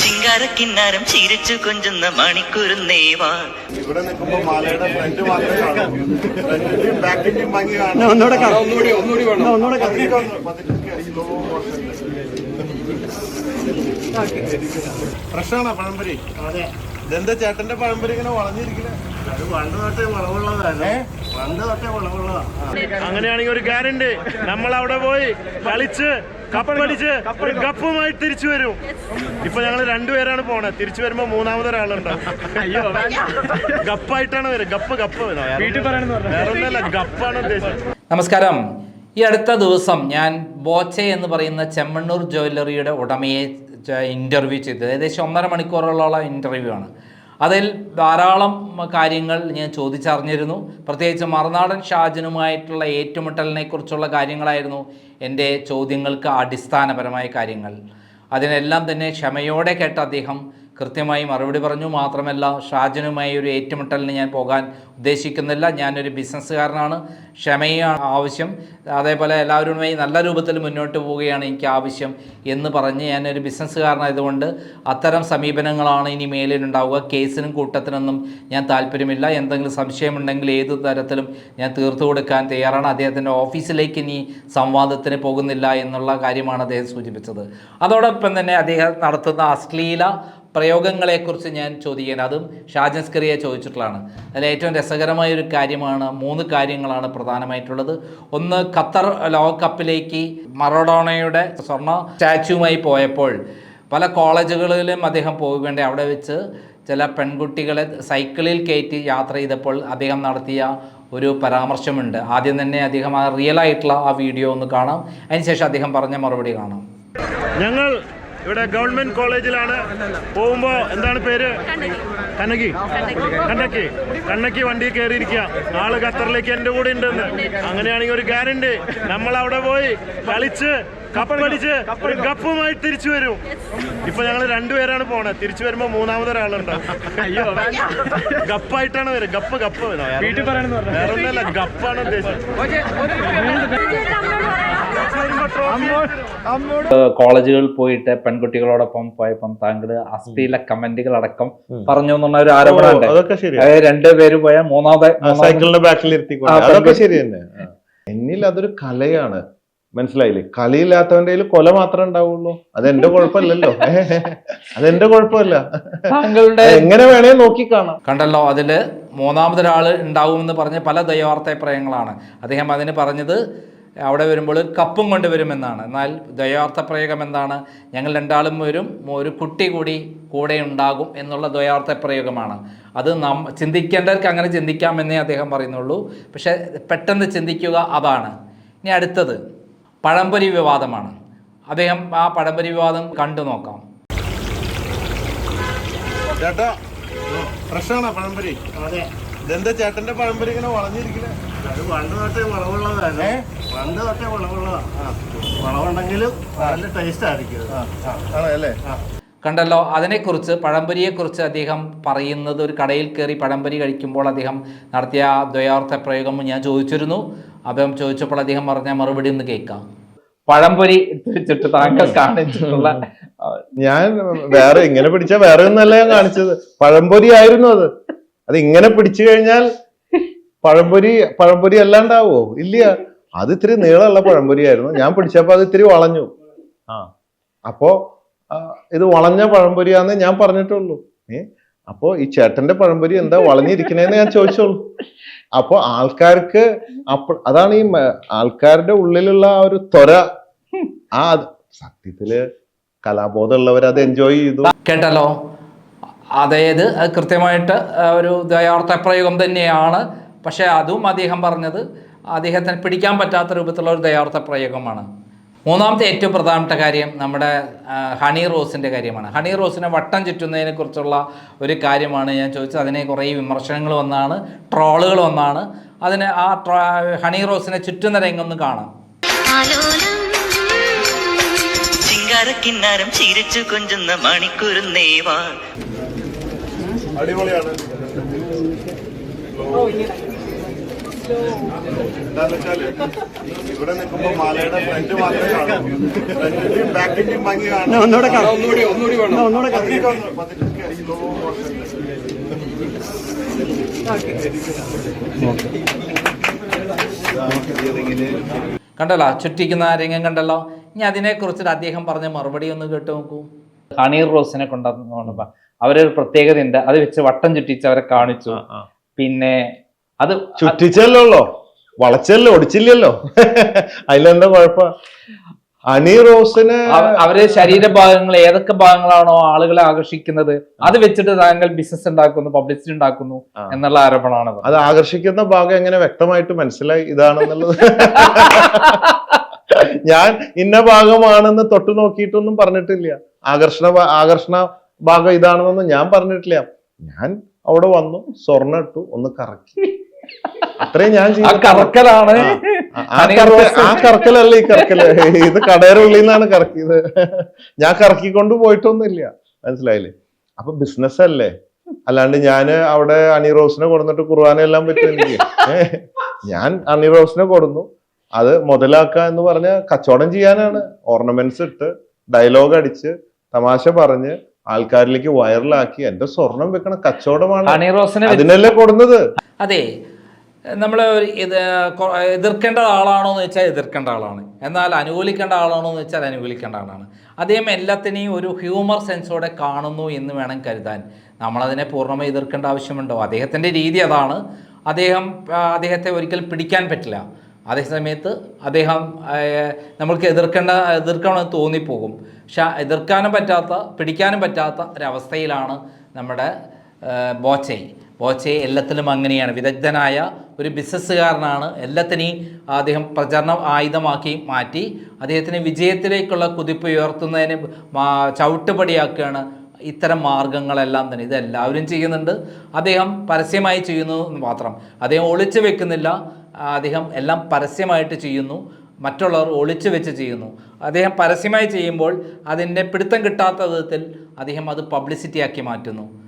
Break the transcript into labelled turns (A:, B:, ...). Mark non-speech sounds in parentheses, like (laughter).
A: ചിങ്കാരക്കിന്നാരം ചിരിച്ചു കൊഞ്ചുന്ന മണിക്കൂറുന്നേവാ
B: ഇവിടെ നിൽക്കുമ്പോ മാലയുടെ ഫ്രണ്ട് മാത്രമേ കാണൂ. ഫ്രണ്ടിന്റെയും ബാക്കിന്റെയും ഭംഗി കാണാം.
C: ഒന്നുകൂടെ കാണാം. ഒന്നുകൂടി ഒന്നുകൂടി വേണം. ഒന്നുകൂടെ.
B: ഫ്രഷാണോ പഴംപൊരി? അതെ. ഇതെന്താ ചേട്ടന്റെ പഴംപൊരി ഇങ്ങനെ വളഞ്ഞിരിക്കണേ? അത് പണ്ട് തൊട്ടേ വളവുള്ളതല്ലേ പണ്ട് തൊട്ടേ വളവുള്ളതാ.
D: അങ്ങനെയാണെങ്കിൽ ഒരു കാര്യണ്ട് നമ്മൾ അവിടെ പോയി കളിച്ച് കപ്പടിച്ച് ഒരു കപ്പുമായി തിരിച്ചു വരും. ഇപ്പൊ ഞങ്ങൾ രണ്ടുപേരാണ് പോണത് തിരിച്ചു വരുമ്പോ മൂന്നാമത് ഒരാളുണ്ട് (laughs) ഗപ്പായിട്ടാണ് വരും. ഗപ്പ് ഗപ്പ്. വേറൊന്നല്ല ഗപ്പാണ് ഉദ്ദേശിച്ചത്.
E: നമസ്കാരം. ഈ അടുത്ത ദിവസം ഞാൻ ബോച്ചെ എന്ന് പറയുന്ന ചെമ്മണ്ണൂർ ജ്വല്ലറിയുടെ ഉടമയെ ഇന്റർവ്യൂ ചെയ്തത്. ഏകദേശം ഒന്നര മണിക്കൂറോളം ഇന്റർവ്യൂ ആണ്. അതിൽ ധാരാളം കാര്യങ്ങൾ ഞാൻ ചോദിച്ചറിഞ്ഞിരുന്നു. പ്രത്യേകിച്ച് മറുനാടൻ ഷാജനുമായിട്ടുള്ള ഏറ്റുമുട്ടലിനെ കുറിച്ചുള്ള കാര്യങ്ങളായിരുന്നു എന്റെ ചോദ്യങ്ങൾക്ക് അടിസ്ഥാനപരമായ കാര്യങ്ങൾ. അതിനെല്ലാം തന്നെ ക്ഷമയോടെ കേട്ട അദ്ദേഹം കൃത്യമായി മറുപടി പറഞ്ഞു. മാത്രമല്ല ഷാജനുമായി ഒരു ഏറ്റുമുട്ടലിന് ഞാൻ പോകാൻ ഉദ്ദേശിക്കുന്നില്ല. ഞാനൊരു ബിസിനസ്സുകാരനാണ്. ക്ഷമയാണ് ആവശ്യം. അതേപോലെ എല്ലാവരുമായി നല്ല രൂപത്തിൽ മുന്നോട്ട് പോവുകയാണ് എനിക്ക് ആവശ്യം എന്ന് പറഞ്ഞ് ഞാനൊരു ബിസിനസ്സുകാരനായതുകൊണ്ട് അത്തരം സമീപനങ്ങളാണ് ഇനി മേലിലുണ്ടാവുക. കേസിനും കൂട്ടത്തിനൊന്നും ഞാൻ താല്പര്യമില്ല. എന്തെങ്കിലും സംശയമുണ്ടെങ്കിൽ ഏത് തരത്തിലും ഞാൻ തീർത്തു കൊടുക്കാൻ തയ്യാറാണ്. അദ്ദേഹത്തിന്റെ ഓഫീസിലേക്ക് ഇനി സംവാദത്തിന് പോകുന്നില്ല എന്നുള്ള കാര്യമാണ് അദ്ദേഹം സൂചിപ്പിച്ചത്. അതോടൊപ്പം തന്നെ അദ്ദേഹം നടത്തുന്ന അശ്ലീല പ്രയോഗങ്ങളെക്കുറിച്ച് ഞാൻ ചോദിക്കാൻ അതും ഷാജൻ സ്കറിയെ ചോദിച്ചിട്ടുള്ളതാണ്. അതിൽ ഏറ്റവും രസകരമായ ഒരു കാര്യമാണ് മൂന്ന് കാര്യങ്ങളാണ് പ്രധാനമായിട്ടുള്ളത്. ഒന്ന് ഖത്തർ ലോകകപ്പിലേക്ക് മറഡോണയുടെ സ്വർണ സ്റ്റാച്യുമായി പോയപ്പോൾ പല കോളേജുകളിലും അദ്ദേഹം പോകേണ്ട അവിടെ വെച്ച് ചില പെൺകുട്ടികളെ സൈക്കിളിൽ കയറ്റി യാത്ര ചെയ്തപ്പോൾ അദ്ദേഹം നടത്തിയ ഒരു പരാമർശമുണ്ട്. ആദ്യം തന്നെ അദ്ദേഹം ആ റിയൽ ആയിട്ടുള്ള ആ വീഡിയോ ഒന്ന് കാണാം. അതിനുശേഷം അദ്ദേഹം പറഞ്ഞ മറുപടി കാണാം.
D: ഞങ്ങൾ ഇവിടെ ഗവൺമെന്റ് കോളേജിലാണ് പോകുമ്പോ എന്താണ് പേര്? കണ്ണകി കണ്ണക്കി കണ്ണക്കി വണ്ടി കയറിയിരിക്കുക ആൾ ഖത്തറിലേക്ക് എന്റെ കൂടെ ഉണ്ടെന്ന്. അങ്ങനെയാണെങ്കിൽ ഒരു ഗ്യാരണ്ടി. നമ്മൾ അവിടെ പോയി കളിച്ച് കപ്പടിച്ച് ഒരു കപ്പുമായി തിരിച്ചു വരും. ഇപ്പൊ ഞങ്ങൾ രണ്ടുപേരാണ് പോണത് തിരിച്ചു വരുമ്പോ മൂന്നാമതൊരാളുണ്ട്. അയ്യോ ഗപ്പായിട്ടാണ് വരും ഗപ്പ് ഗപ്പ്. വീട്ടിൽ വേറെ ഒന്നല്ല ഗപ്പാണ് ഉദ്ദേശിച്ചത്.
E: കോളേജുകളിൽ പോയിട്ട് പെൺകുട്ടികളോടൊപ്പം പോയപ്പം താങ്കൾ അസ്ഥിയിലെ കമന്റുകൾ അടക്കം പറഞ്ഞു എന്നുള്ള ഒരു
B: ആരോപണം
E: അതായത് രണ്ടുപേരും പോയ മൂന്നാമത്തെ
B: സൈക്കിളിന്റെ ബാക്കിൽ അതൊക്കെ ശരി തന്നെ. എന്നിൽ അതൊരു കലയാണ്. മനസ്സിലായില്ലേ? കളിയില്ലാത്തവന്റെ കയ്യിൽ കൊല മാത്രമേ ഉണ്ടാവുള്ളൂ. അതെന്റെ കുഴപ്പമില്ലല്ലോ. അതെന്റെ കുഴപ്പമില്ല.
E: താങ്കളുടെ
B: എങ്ങനെ വേണേ നോക്കിക്കാണാം
E: കണ്ടല്ലോ അതിൽ മൂന്നാമതൊരാൾ ഉണ്ടാവുമെന്ന് പറഞ്ഞ പല ദൈവാർത്ഥ പ്രയങ്ങളാണ് അദ്ദേഹം അതിന് പറഞ്ഞത് അവിടെ വരുമ്പോൾ കപ്പും കൊണ്ടുവരുമെന്നാണ് എന്നാൽ ദ്വയാർത്ഥ പ്രയോഗം എന്താണ്? ഞങ്ങൾ രണ്ടാളും വരും ഒരു കുട്ടി കൂടി കൂടെ ഉണ്ടാകും എന്നുള്ള ദ്വയാർത്ഥ പ്രയോഗമാണ്. അത് നം ചിന്തിക്കേണ്ടവർക്ക് അങ്ങനെ ചിന്തിക്കാമെന്നേ അദ്ദേഹം പറയുന്നുള്ളൂ. പക്ഷേ പെട്ടെന്ന് ചിന്തിക്കുക അതാണ്. ഇനി അടുത്തത് പഴംപൊരി വിവാദമാണ്. അദ്ദേഹം ആ പഴംപൊരി വിവാദം കണ്ടു നോക്കാം.
B: ചേട്ടാ ഫ്രഷാണോ പഴംപൊരി? അതെ. ഇതെന്താ ചേട്ടന്റെ പഴംപൊരി ഇങ്ങനെ വളഞ്ഞിരിക്കണേ? അത് പണ്ട് തൊട്ടേ വളവുള്ളതാണ് പണ്ട് തൊട്ടേ വളവുള്ളതാണ് വളവുണ്ടെങ്കിലും നല്ല ടേസ്റ്റ് ആയിരിക്കും അല്ലേ
E: കണ്ടല്ലോ അതിനെക്കുറിച്ച് പഴംപൊരിയെക്കുറിച്ച് അദ്ദേഹം പറയുന്നത് ഒരു കടയിൽ കയറി പഴംപൊരി കഴിക്കുമ്പോൾ അദ്ദേഹം നടത്തിയ ദ്വയാർത്ഥ പ്രയോഗം ഞാൻ ചോദിച്ചിരുന്നു. അദ്ദേഹം ചോദിച്ചപ്പോൾ അദ്ദേഹം പറഞ്ഞ മറുപടി ഒന്ന് കേൾക്കാം. പഴംപൊരി വെച്ചിട്ട് താങ്കൾ കാണിച്ചിട്ടുള്ള
B: ഞാൻ വേറെ ഇങ്ങനെ പിടിച്ച വേറെ ഒന്നല്ല ഞാൻ കാണിച്ചത്. പഴംപൊരി ആയിരുന്നു അത്. അത് ഇങ്ങനെ പിടിച്ചു കഴിഞ്ഞാൽ പഴംപൊരി പഴംപൊരി അല്ലാണ്ടാവോ? ഇല്ല. അത് ഇത്തിരി നീളമുള്ള പഴംപൊരി ആയിരുന്നു ഞാൻ പിടിച്ചപ്പോ അത് ഇത്തിരി വളഞ്ഞു. ആ. അപ്പോ ഇത് വളഞ്ഞ പഴംപൊരിയാന്ന് ഞാൻ പറഞ്ഞിട്ടുള്ളൂ. ഏ? അപ്പോ ഈ ചേട്ടന്റെ പഴംപൊരി എന്താ വളഞ്ഞിരിക്കണേന്ന് ഞാൻ ചോദിച്ചോളൂ. അപ്പൊ ആൾക്കാർക്ക് അപ്പ അതാണ് ഈ ആൾക്കാരുടെ ഉള്ളിലുള്ള ആ ഒരു ത്വര. ആ അത് സത്യത്തിൽ കലാബോധമുള്ളവർ അത് എൻജോയ് ചെയ്തു.
E: കേട്ടല്ലോ. അതായത് അത് കൃത്യമായിട്ട് ഒരു ദയാർത്ഥ പ്രയോഗം തന്നെയാണ്. പക്ഷേ അതും അദ്ദേഹം പറഞ്ഞത് അദ്ദേഹത്തിന് പിടിക്കാൻ പറ്റാത്ത രൂപത്തിലുള്ള ഒരു ദയാർത്ഥ പ്രയോഗമാണ് മൂന്നാമത്തെ ഏറ്റവും പ്രധാനപ്പെട്ട കാര്യം നമ്മുടെ ഹണി റോസിന്റെ കാര്യമാണ്. ഹണി റോസിനെ വട്ടം ചുറ്റുന്നതിനെ കുറിച്ചുള്ള ഒരു കാര്യമാണ് ഞാൻ ചോദിച്ചത്. അതിനെ കുറേ വിമർശനങ്ങൾ വന്നാണ് ട്രോളുകൾ വന്നാണ്. അതിന് ആ ഹണി റോസിനെ ചുറ്റുന്ന രംഗം കാണാം.
A: ചിങ്കാരക്കിന്നാരം ചിരിച്ചു കൊഞ്ചുന്ന മണിക്കൂറുന്നേവാ
B: അടിപൊളിയാണ്. എന്താന്ന് വെച്ചാൽ ഇവിടെ നിൽക്കുമ്പോ മാലയുടെ ഫ്രണ്ട് മാത്രമേ കാണൂ. ഫ്രണ്ടിന്റെയും ബാക്കിന്റെയും ഭംഗി കാണാം.
C: ഒന്നുകൂടെ ഒന്നുകൂടി ഒന്നുകൂടി വേണം.
E: കണ്ടല്ലോ ചുറ്റിക്കുന്ന ആ രംഗം കണ്ടല്ലോ. ഇനി അതിനെക്കുറിച്ചിട്ട് അദ്ദേഹം പറഞ്ഞ മറുപടി ഒന്ന് കേട്ട് നോക്കൂ. ഹണീർ റോസിനെ കൊണ്ടുവന്നപ്പോ അവരൊരു പ്രത്യേകത ഉണ്ട്. അത് വെച്ച് വട്ടം ചുറ്റിച്ച് അവരെ കാണിച്ചു. പിന്നെ അത്
B: ചുറ്റിച്ചല്ലോ വളച്ചല്ലോ ഒടിച്ചില്ലല്ലോ? അതിലെന്താ കുഴപ്പ? അണി റോസിന്
E: അവരെ ശരീരഭാഗങ്ങൾ ഏതൊക്കെ ഭാഗങ്ങളാണോ ആളുകളെ ആകർഷിക്കുന്നത്? അത് വെച്ചിട്ട് താങ്കൾ ബിസിനസ് ഉണ്ടാക്കുന്നു പബ്ലിസിറ്റി ഉണ്ടാക്കുന്നു എന്നുള്ള ആരോപണമാണ് അത്.
B: അത് ആകർഷിക്കുന്ന ഭാഗം എങ്ങനെ വ്യക്തമായിട്ട് മനസ്സിലായി? ഇതാണെന്നുള്ളത്. (laughs) ഞാൻ ഇന്ന ഭാഗമാണെന്ന് തൊട്ടു നോക്കിയിട്ടൊന്നും പറഞ്ഞിട്ടില്ല. ആകർഷണ ആകർഷണ ഭാഗം ഇതാണെന്നൊന്നും ഞാൻ പറഞ്ഞിട്ടില്ല. ഞാൻ അവിടെ വന്നു സ്വർണ ഇട്ടു ഒന്ന് കറക്കി. അത്രയും ഞാൻ.
E: കറക്കലാണ്.
B: ആ, കറക്കലല്ല ഈ കറക്കൽ? ഇത് കടയുടെ ഉള്ളിൽ നിന്നാണ് കറക്കിയത്. ഞാൻ കറക്കിക്കൊണ്ട് പോയിട്ടൊന്നുമില്ല. മനസ്സിലായില്ലേ? അപ്പൊ ബിസിനസ് അല്ലേ? അല്ലാണ്ട് ഞാൻ അവിടെ അണി റോസിനെ കൊടുന്നിട്ട് കുർബാന എല്ലാം പറ്റും എനിക്ക്. ഞാൻ അണി റോസിനെ കൊടുന്നു. അത് മുതലാക്കുക എന്ന് പറഞ്ഞ കച്ചവടം ചെയ്യാനാണ്. ഓർണമെന്റ്സ് ഇട്ട് ഡയലോഗ് അടിച്ച് തമാശ പറഞ്ഞ് ആൾക്കാരിലേക്ക് വൈറലാക്കി എന്റെ സ്വർണം വെക്കണ കച്ചവടമാണ് അതിനല്ലേ കൊടുന്നത്?
E: അതെ നമ്മൾ ഇത് എതിർക്കേണ്ട ആളാണോ എന്ന് വെച്ചാൽ എതിർക്കേണ്ട ആളാണ്. എന്നാൽ അനുകൂലിക്കേണ്ട ആളാണോ എന്ന് വെച്ചാൽ അനുകൂലിക്കേണ്ട ആളാണ്. അദ്ദേഹം എല്ലാത്തിനെയും ഒരു ഹ്യൂമർ സെൻസോടെ കാണുന്നു എന്ന് വേണം കരുതാൻ. നമ്മളതിനെ പൂർണമായി എതിർക്കേണ്ട ആവശ്യമുണ്ടോ? അദ്ദേഹത്തിന്റെ രീതി അതാണ്. അദ്ദേഹം അദ്ദേഹത്തെ ഒരിക്കൽ പിടിക്കാൻ പറ്റില്ല. അതേസമയത്ത് അദ്ദേഹം നമ്മൾക്ക് എതിർക്കേണ്ട എതിർക്കണമെന്ന് തോന്നിപ്പോകും. എതിർക്കാനും പറ്റാത്ത പിടിക്കാനും പറ്റാത്ത ഒരവസ്ഥയിലാണ് നമ്മുടെ ബോച്ചെ. ബോച്ചെ എല്ലാത്തിലും അങ്ങനെയാണ്. വിദഗ്ധനായ ഒരു ബിസിനസ്സുകാരനാണ്. എല്ലാത്തിനെയും അദ്ദേഹം പ്രചരണം ആയുധമാക്കി മാറ്റി. അദ്ദേഹത്തിന് വിജയത്തിലേക്കുള്ള കുതിപ്പ് ഉയർത്തുന്നതിന് ചവിട്ടുപടിയാക്കുകയാണ് ഇത്തരം മാർഗങ്ങളെല്ലാം തന്നെ. ഇതെല്ലാവരും ചെയ്യുന്നുണ്ട്. അദ്ദേഹം പരസ്യമായി ചെയ്യുന്നു എന്ന് മാത്രം. അദ്ദേഹം ഒളിച്ചു വെക്കുന്നില്ല. അദ്ദേഹം എല്ലാം പരസ്യമായിട്ട് ചെയ്യുന്നു. മറ്റുള്ളവർ ഒളിച്ചു വെച്ച് ചെയ്യുന്നു. അദ്ദേഹം പരസ്യമായി ചെയ്യുമ്പോൾ അതിന്റെ പിടുത്തം കിട്ടാത്ത വിധത്തിൽ അദ്ദേഹം അത് പബ്ലിസിറ്റി ആക്കി മാറ്റുന്നു.